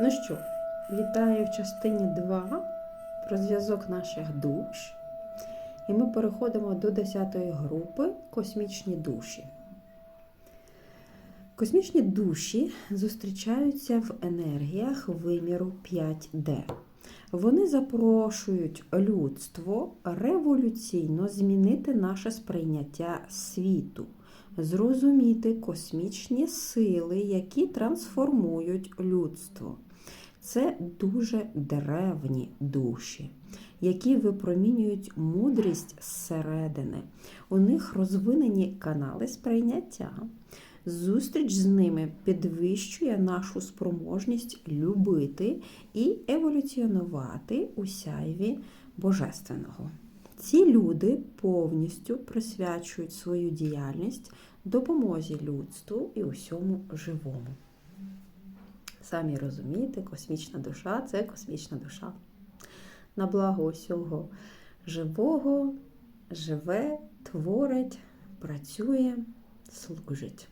Ну що, вітаю в частині 2 про зв'язок наших душ. І ми переходимо до 10 групи Космічні душі. Космічні душі зустрічаються в енергіях виміру 5D. Вони запрошують людство революційно змінити наше сприйняття світу, зрозуміти космічні сили, які трансформують людство. Це дуже древні душі, які випромінюють мудрість зсередини. У них розвинені канали сприйняття. Зустріч з ними підвищує нашу спроможність любити і еволюціонувати у сяйві Божественного. Ці люди повністю присвячують свою діяльність допомозі людству і усьому живому. Самі розумієте, космічна душа це космічна душа. На благо усього живого, живе, творить, працює, служить.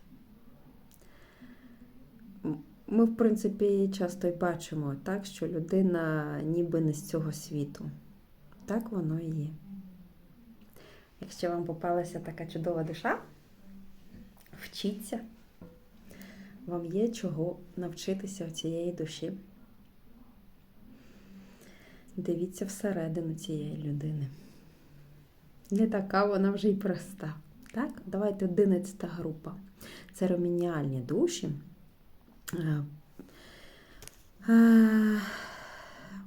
Ми, в принципі, часто й бачимо, так, що людина ніби не з цього світу. Так воно і є. Якщо вам попалася така чудова душа, вчіться. Вам є чого навчитися в цієї душі. Дивіться всередину цієї людини. Не така вона вже й проста. Так? Давайте 11 група. Церемоніальні душі.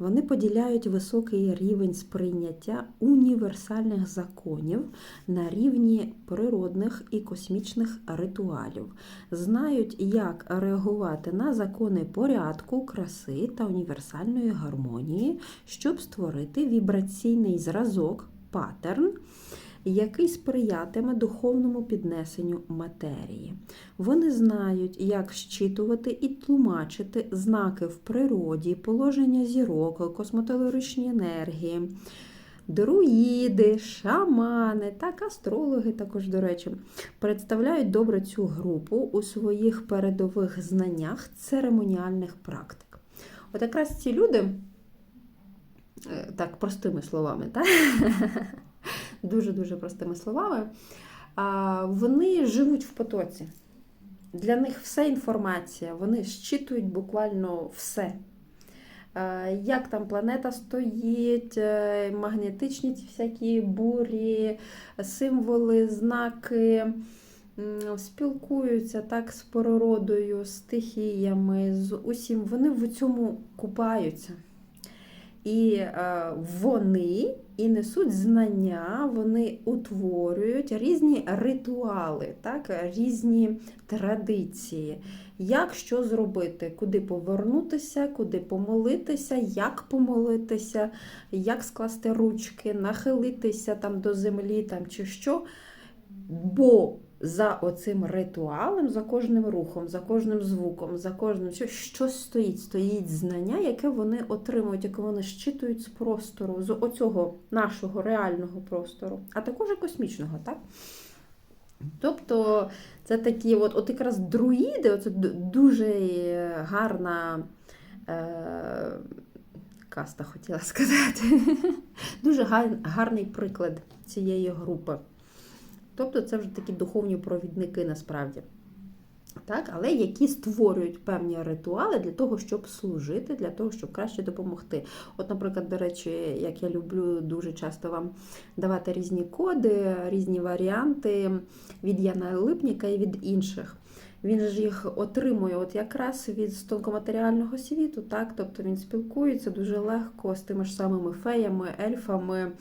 Вони поділяють високий рівень сприйняття універсальних законів на рівні природних і космічних ритуалів, знають, як реагувати на закони порядку, краси та універсальної гармонії, щоб створити вібраційний зразок, паттерн який сприятиме духовному піднесенню матерії. Вони знають, як щитувати і тлумачити знаки в природі, положення зірок, космотелоричні енергії. Друїди, шамани, так астрологи також, до речі, представляють добре цю групу у своїх передових знаннях церемоніальних практик. От якраз ці люди, так, простими словами, так? дуже-дуже простими словами, вони живуть в потоці. Для них все інформація, вони щитують буквально все. Як там планета стоїть, е, магнетичні всякі бурі, символи, знаки, спілкуються так з природою, стихіями, з усім. Вони в цьому купаються. І е, вони і несуть знання, вони утворюють різні ритуали, так, різні традиції, як що зробити, куди повернутися, куди помолитися, як помолитися, як скласти ручки, нахилитися там до землі там, чи що. Бо за оцим ритуалом, за кожним рухом, за кожним звуком, за кожним що, що стоїть, стоїть знання, яке вони отримують, яке вони щитують з простору, з оцього нашого реального простору, а також і космічного, так? Тобто це такі, от от якраз друїди, це дуже гарна е, каста, хотіла сказати. Дуже гарний приклад цієї групи. Тобто це вже такі духовні провідники насправді. Так, Але які створюють певні ритуали для того, щоб служити, для того, щоб краще допомогти. От, наприклад, до речі, як я люблю дуже часто вам давати різні коди, різні варіанти від Яна Липніка і від інших. Він ж їх отримує от якраз від тонкоматеріального світу, так? тобто він спілкується дуже легко з тими ж самими феями, ельфами,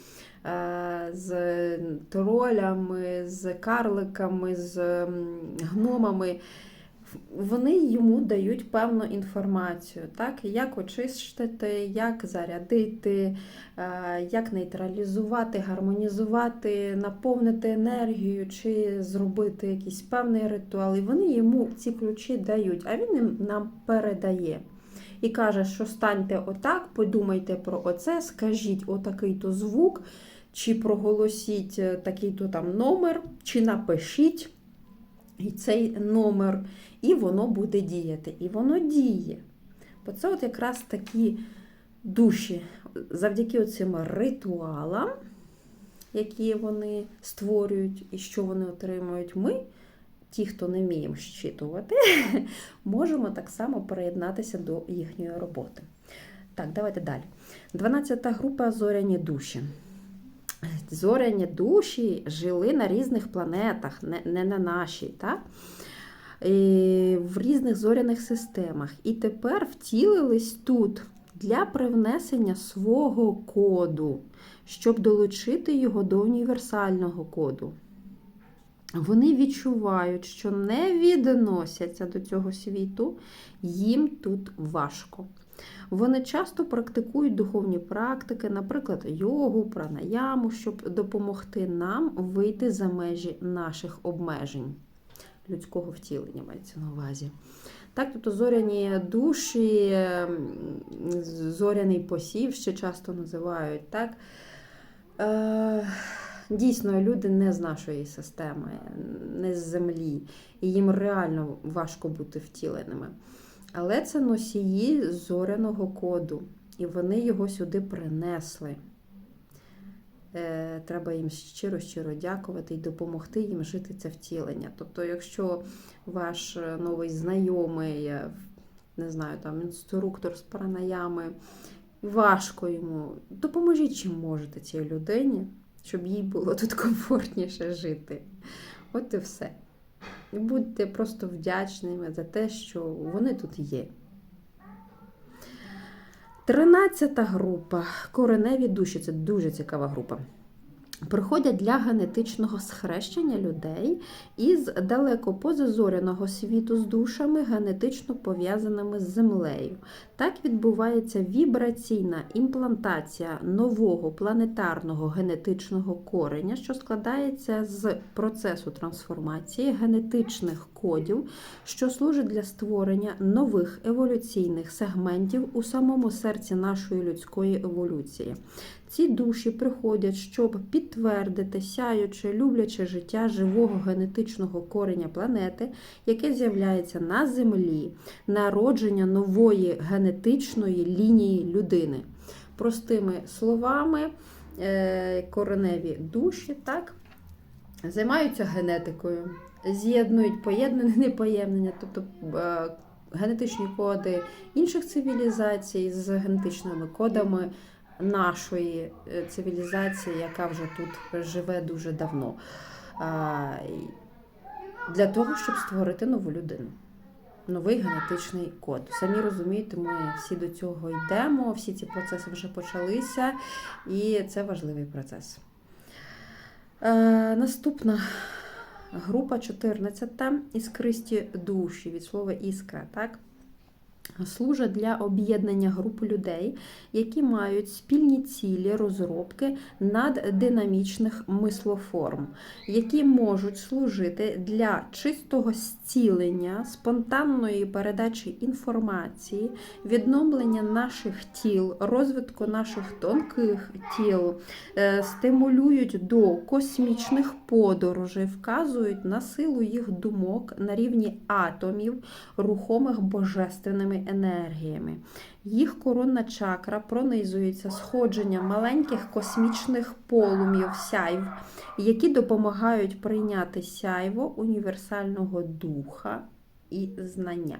е, з тролями, з карликами, з гномами вони йому дають певну інформацію, так? як очистити, як зарядити, е, як нейтралізувати, гармонізувати, наповнити енергію чи зробити якийсь певний ритуал. І вони йому ці ключі дають, а він нам передає. І каже, що станьте отак, подумайте про оце, скажіть отакий-то звук, чи проголосіть е, такий-то там номер, чи напишіть цей номер і воно буде діяти. І воно діє. Бо це от якраз такі душі завдяки цим ритуалам, які вони створюють і що вони отримують, ми, ті, хто не вміємо щитувати, можемо так само приєднатися до їхньої роботи. Так, давайте далі. 12 група зоряні душі. Зоряні душі жили на різних планетах, не, не на нашій, так? І в різних зоряних системах. І тепер втілились тут для привнесення свого коду, щоб долучити його до універсального коду. Вони відчувають, що не відносяться до цього світу, їм тут важко. Вони часто практикують духовні практики, наприклад, йогу, пранаяму, щоб допомогти нам вийти за межі наших обмежень людського втілення, мається на увазі. Так, тобто зоряні душі, зоряний посів ще часто називають. так. Е, Дійсно, люди не з нашої системи, не з землі, і їм реально важко бути втіленими. Але це носії зоряного коду, і вони його сюди принесли. Е, Треба їм щиро-щиро дякувати і допомогти їм жити це втілення. Тобто, якщо ваш новий знайомий, не знаю, там інструктор з пранаями, важко йому, допоможіть чим можете цій людині, щоб їй було тут комфортніше жити. От і все. І будьте просто вдячними за те, що вони тут є. Тринадцята група кореневі душі це дуже цікава група. Приходять для генетичного схрещення людей із далеко позазоряного світу з душами, генетично пов'язаними з землею. Так відбувається вібраційна імплантація нового планетарного генетичного кореня, що складається з процесу трансформації генетичних кодів, що служить для створення нових еволюційних сегментів у самому серці нашої людської еволюції. Ці душі приходять, щоб підтвердити сяюче, любляче життя живого генетичного кореня планети, яке з'являється на Землі, народження нової генетичної лінії людини. Простими словами, е, кореневі душі так, займаються генетикою, з'єднують поєднане, непоєднання, тобто е, генетичні коди інших цивілізацій з генетичними кодами нашої е, цивілізації, яка вже тут живе дуже давно, для того, щоб створити нову людину. Новий генетичний код. Самі розумієте, ми всі до цього йдемо, всі ці процеси вже почалися, і це важливий процес. Е, Наступна група 14 іскристі душі від слова іскра. так? Служать для об'єднання груп людей, які мають спільні цілі розробки наддинамічних мислоформ, які можуть служити для чистого зцілення, спонтанної передачі інформації, відновлення наших тіл, розвитку наших тонких тіл, е, стимулюють до космічних подорожей, вказують на силу їх думок на рівні атомів, рухомих божественними енергіями. Їх коронна чакра пронизується сходженням маленьких космічних полум'їв сяйв, які допомагають прийняти сяйво універсального духа і знання.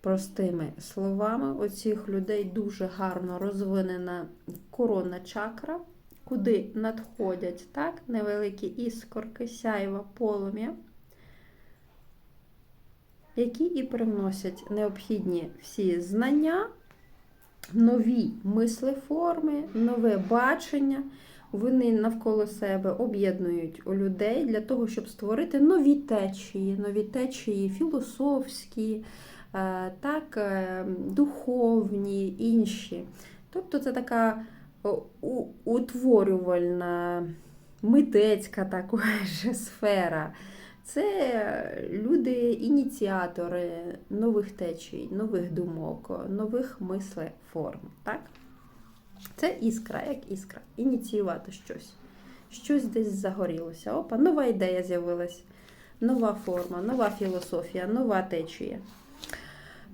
Простими словами, у цих людей дуже гарно розвинена коронна чакра, куди надходять так, невеликі іскорки, сяйва, полум'я які і привносять необхідні всі знання, нові мислеформи, нове бачення. Вони навколо себе об'єднують у людей для того, щоб створити нові течії, нові течії філософські, е, так, е, духовні, інші. Тобто це така утворювальна, митецька також сфера. Це люди-ініціатори нових течій, нових думок, нових мислеформ. Так? Це іскра, як іскра. Ініціювати щось. Щось десь загорілося. Опа, нова ідея з'явилась, нова форма, нова філософія, нова течія.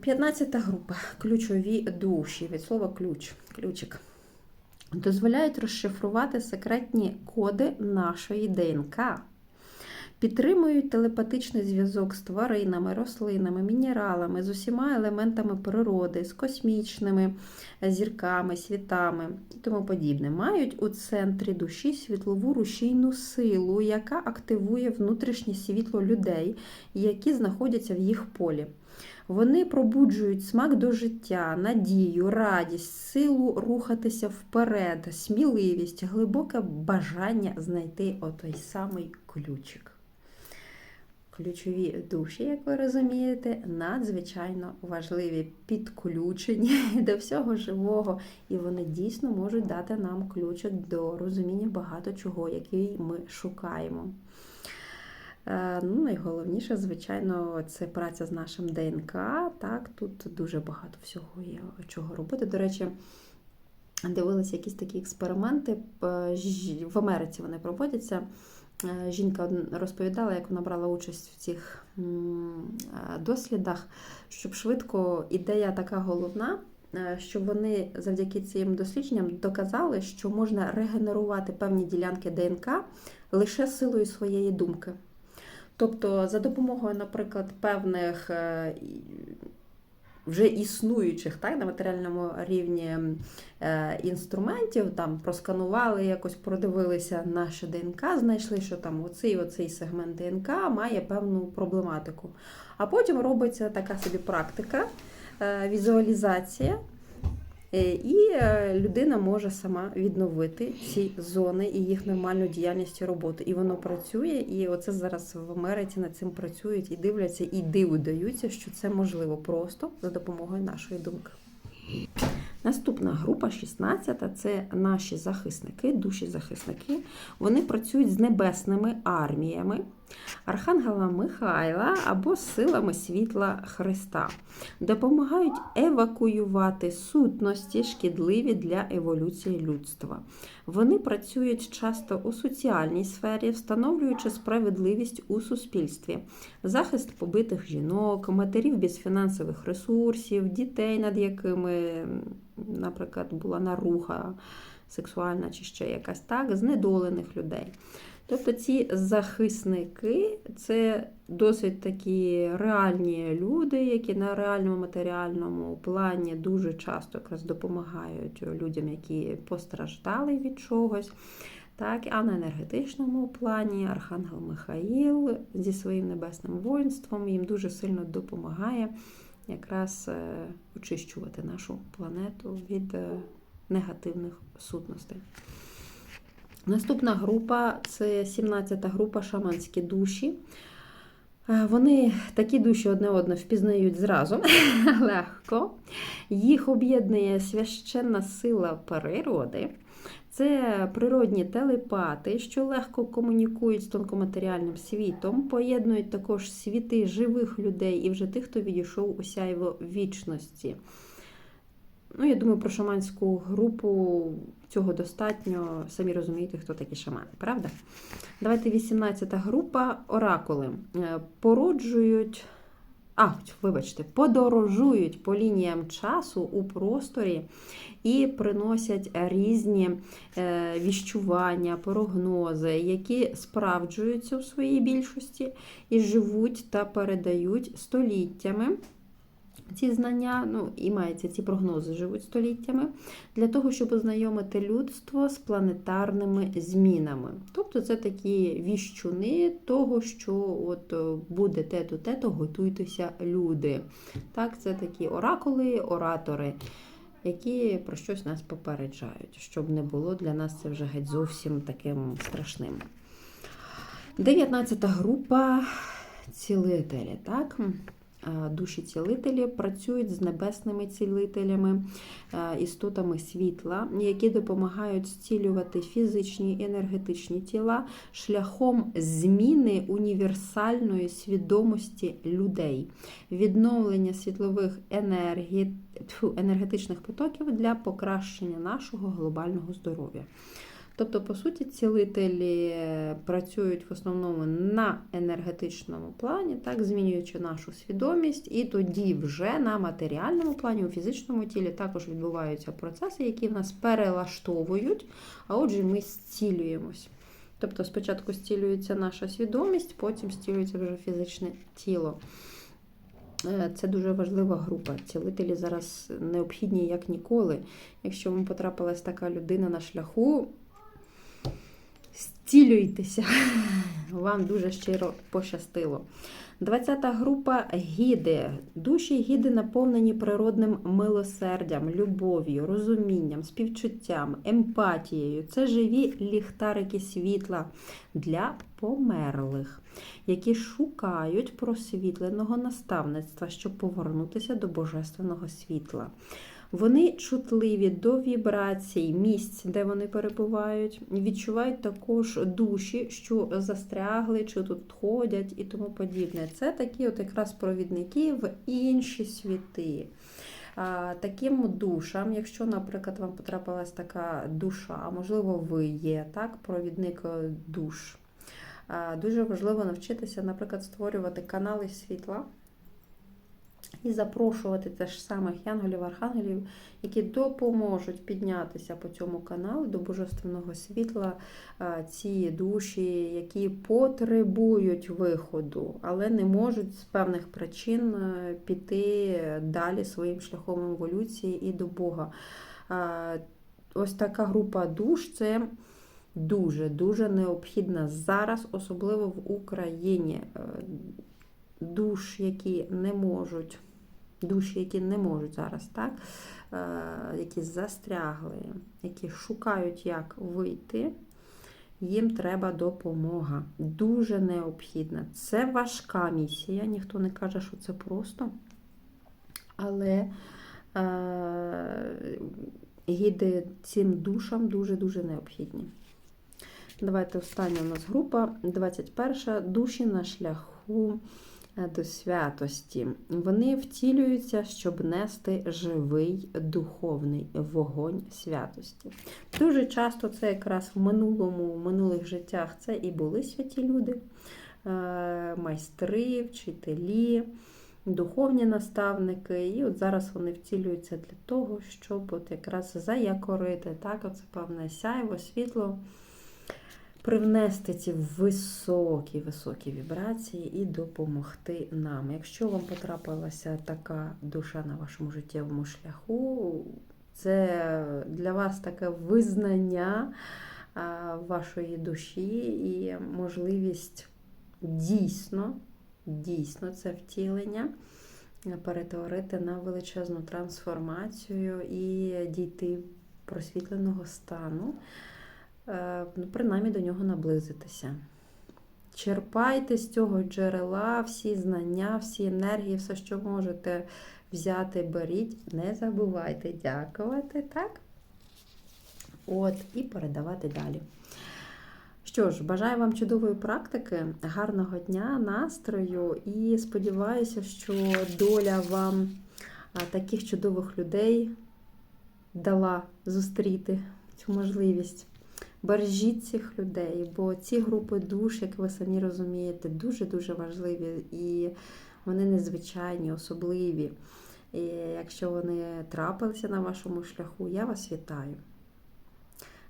15 група. Ключові душі. Від слова ключ. Ключик. Дозволяють розшифрувати секретні коди нашої ДНК. Підтримують телепатичний зв'язок з тваринами, рослинами, мінералами, з усіма елементами природи, з космічними зірками, світами і тому подібне. Мають у центрі душі світлову рушійну силу, яка активує внутрішнє світло людей, які знаходяться в їх полі. Вони пробуджують смак до життя, надію, радість, силу рухатися вперед, сміливість, глибоке бажання знайти отой самий ключик. Ключові душі, як ви розумієте, надзвичайно важливі, підключені до всього живого, і вони дійсно можуть дати нам ключик до розуміння багато чого, який ми шукаємо. Е, Ну, найголовніше, звичайно, це праця з нашим ДНК. Так, тут дуже багато всього є чого робити. До речі, дивилися якісь такі експерименти. е, В Америці вони проводяться. Е, Жінка розповідала, як вона брала участь в цих е, дослідах, щоб швидко ідея така головна, е, що вони завдяки цим дослідженням доказали, що можна регенерувати певні ділянки ДНК лише силою своєї думки. Тобто, за допомогою, наприклад, певних вже існуючих так, на матеріальному рівні е, інструментів, там просканували, якось продивилися наше ДНК, знайшли, що там оцей, оцей сегмент ДНК має певну проблематику. А потім робиться така собі практика, е, візуалізація. Е, І е, людина може сама відновити ці зони і їх нормальну діяльність і роботу. І воно працює, і оце зараз в Америці над цим працюють і дивляться, і диву даються, що це можливо просто за допомогою нашої думки. Наступна група 16 це наші захисники, душі захисники. Вони працюють з небесними арміями, Архангела Михайла або силами світла Христа. Допомагають евакуювати сутності, шкідливі для еволюції людства. Вони працюють часто у соціальній сфері, встановлюючи справедливість у суспільстві, захист побитих жінок, матерів без фінансових ресурсів, дітей, над якими, наприклад, була наруха сексуальна чи ще якась так, знедолених людей. Тобто ці захисники це досить такі реальні люди, які на реальному матеріальному плані дуже часто якраз допомагають людям, які постраждали від чогось. Так, а на енергетичному плані Архангел Михаїл зі своїм небесним воїнством їм дуже сильно допомагає якраз е, очищувати нашу планету від е, негативних сутностей. Наступна група це 17-та група шаманські душі. Е, Вони такі душі одне одне впізнають зразу легко. Їх об'єднує священна сила природи. Це природні телепати, що легко комунікують з тонкоматеріальним світом, поєднують також світи живих людей і вже тих, хто відійшов у сяйво вічності. Ну, я думаю, про шаманську групу цього достатньо. Самі розумієте, хто такі шамани, правда? Давайте 18-та група оракули. Е, Породжують, а, вибачте, подорожують по лініям часу у просторі і приносять різні е, віщування, прогнози, які справджуються у своїй більшості і живуть та передають століттями. Ці знання, ну і мається, ці прогнози живуть століттями для того, щоб ознайомити людство з планетарними змінами. Тобто це такі віщуни того, що от е, буде те-то, те-то, готуйтеся люди. Так, це такі оракули, оратори, які про щось нас попереджають, щоб не було для нас це вже геть зовсім таким страшним. 19 група цілителі, так? Е, Душі цілителі працюють з небесними цілителями, е, істотами світла, які допомагають зцілювати фізичні і енергетичні тіла шляхом зміни універсальної свідомості людей, відновлення світлових енергій, енергетичних потоків для покращення нашого глобального здоров'я. Тобто, по суті, цілителі працюють в основному на енергетичному плані, так, змінюючи нашу свідомість, і тоді вже на матеріальному плані, у фізичному тілі також відбуваються процеси, які в нас перелаштовують, а отже, ми зцілюємось. Тобто спочатку зцілюється наша свідомість, потім зцілюється вже фізичне тіло. Е, Це дуже важлива група. Цілителі зараз необхідні як ніколи. Якщо вам потрапилась така людина на шляху, зцілюйтеся. Вам дуже щиро пощастило. 20-та група гіди. Душі гіди наповнені природним милосердям, любов'ю, розумінням, співчуттям, емпатією. Це живі ліхтарики світла для померлих, які шукають просвітленого наставництва, щоб повернутися до божественного світла. Вони чутливі до вібрацій місць, де вони перебувають, відчувають також душі, що застрягли, чи тут ходять і тому подібне. Це такі от якраз провідники в інші світи. Таким душам, якщо, наприклад, вам потрапилась така душа, можливо, ви є так, провідник е, душ. Дуже важливо навчитися, наприклад, створювати канали світла і запрошувати теж самих янголів, архангелів, які допоможуть піднятися по цьому каналу до божественного світла ці душі, які потребують виходу, але не можуть з певних причин е, піти далі своїм шляхом еволюції і до Бога. Ось така група душ це дуже-дуже необхідна зараз, особливо в Україні. Е, Душ, які не можуть, душі, які не можуть зараз, так, е, які застрягли, які шукають, як вийти, їм треба допомога. Дуже необхідна. Це важка місія, ніхто не каже, що це просто. Але е, гіди цим душам дуже-дуже необхідні. Давайте остання у нас група 21 душі на шляху до святості. Вони втілюються, щоб нести живий духовний вогонь святості. Дуже часто це якраз в минулому, в минулих життях це і були святі люди, майстри, вчителі, духовні наставники. І от зараз вони втілюються для того, щоб от якраз заякорити так, оце певне сяйво, світло привнести ці високі, високі вібрації і допомогти нам. Якщо вам потрапилася така душа на вашому життєвому шляху, це для вас таке визнання вашої душі і можливість дійсно, дійсно це втілення. Перетворити на величезну трансформацію і дійти просвітленого стану. Е, ну, принаймні до нього наблизитися. Черпайте з цього джерела всі знання, всі енергії, все, що можете взяти, беріть. Не забувайте дякувати, так? От, і передавати далі. Що ж, бажаю вам чудової практики, гарного дня, настрою і сподіваюся, що доля вам таких чудових людей дала зустріти цю можливість. Бережіть цих людей, бо ці групи душ, як ви самі розумієте, дуже-дуже важливі і вони незвичайні, особливі. І якщо вони трапилися на вашому шляху, я вас вітаю.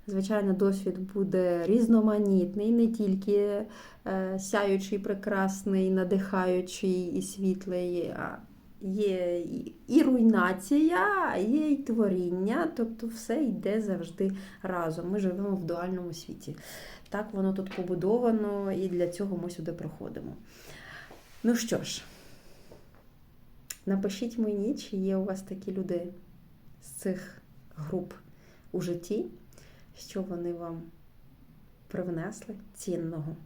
Звичайно, досвід буде різноманітний, не тільки е, сяючий, прекрасний, надихаючий і світлий, а є і руйнація, є і творіння, тобто все йде завжди разом. Ми живемо в дуальному світі. Так воно тут побудовано, і для цього ми сюди приходимо. Ну що ж, напишіть мені, чи є у вас такі люди з цих груп у житті, що вони вам привнесли цінного.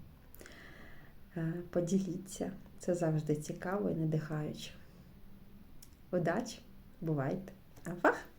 Е, поділіться. Це завжди цікаво і надихаюче. Удачі! Бувайте! Авах!